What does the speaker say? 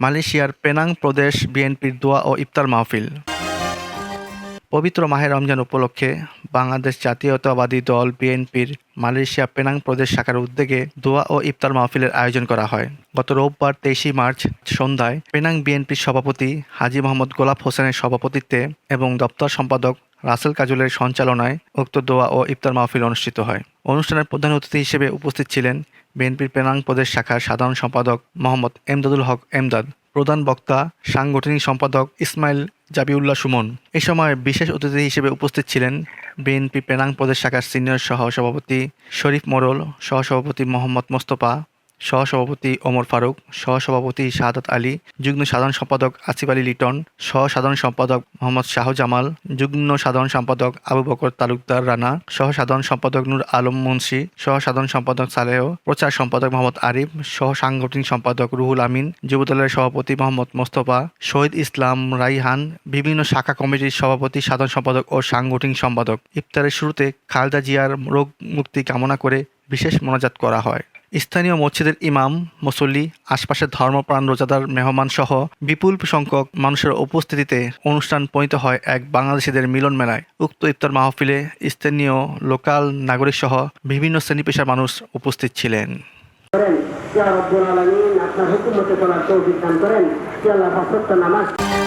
মালয়েশিয়ার পেনাং প্রদেশ বিএনপির দোয়া ও ইফতার মাহফিল। পবিত্র মাহে রমজান উপলক্ষে বাংলাদেশ জাতীয়তাবাদী দল বিএনপির মালয়েশিয়া পেনাং প্রদেশ শাখার উদ্যোগে দোয়া ও ইফতার মাহফিলের আয়োজন করা হয়। গত রোববার তেইশে মার্চ সন্ধ্যায় পেনাং বিএনপির সভাপতি হাজি মোহাম্মদ গোলাপ হোসেনের সভাপতিত্বে এবং দপ্তর সম্পাদক রাসেল কাজুলের সঞ্চালনায় উক্ত দোয়া ও ইফতার মাহফিল অনুষ্ঠিত হয়। অনুষ্ঠানের প্রধান অতিথি হিসেবে উপস্থিত ছিলেন বিএনপির পেনাং প্রদেশ শাখার সাধারণ সম্পাদক মোহাম্মদ এমদাদুল হক এমদাদ, প্রধান বক্তা, সাংগঠনিক সম্পাদক ইসমাইল জাবিউল্লাহ সুমন। এ সময় বিশেষ অতিথি হিসেবে উপস্থিত ছিলেন বিএনপি পেনাং প্রদেশ শাখার সিনিয়র সহসভাপতি শরীফ মোরল, সহসভাপতি মোহাম্মদ মোস্তফা সহসভাপতি ওমর ফারুক, সহসভাপতি শাহাদাত আলী, যুগ্ম সাধারণ সম্পাদক আসিফ আলী লিটন সহ সাধারণ সম্পাদক মোহাম্মদ শাহজামাল যুগ্ম সাধারণ সম্পাদক আবু বকর তালুকদার রানা সহ সাধারণ সম্পাদক নূর আলম মুন্সি সহ সাধারণ সম্পাদক সালেহ, প্রচার সম্পাদক মোহাম্মদ আরিফ সহ সাংগঠনিক সম্পাদক রুহুল আমিন, যুবদলের সভাপতি মোহাম্মদ মোস্তফা, শহীদ ইসলাম রাইহান, বিভিন্ন শাখা কমিটির সভাপতি, সাধারণ সম্পাদক ও সাংগঠনিক সম্পাদক। ইফতারের শুরুতে খালেদা জিয়ার রোগ মুক্তি কামনা করে বিশেষ মোনাজাত করা হয়। স্থানীয় মসজিদের ইমাম, মুসল্লি, আশপাশের ধর্মপ্রাণ রোজাদার, মেহমান সহ বিপুল সংখ্যক মানুষের উপস্থিতিতে অনুষ্ঠান পরিণত হয় এক বাংলাদেশিদের মিলন মেলায়। উক্ত ইফতার মাহফিলে স্থানীয়, লোকাল নাগরিক সহ বিভিন্ন শ্রেণি পেশার মানুষ উপস্থিত ছিলেন। আপনার হুকুম মতে চলার তৌফিক দান করেন। নামাজ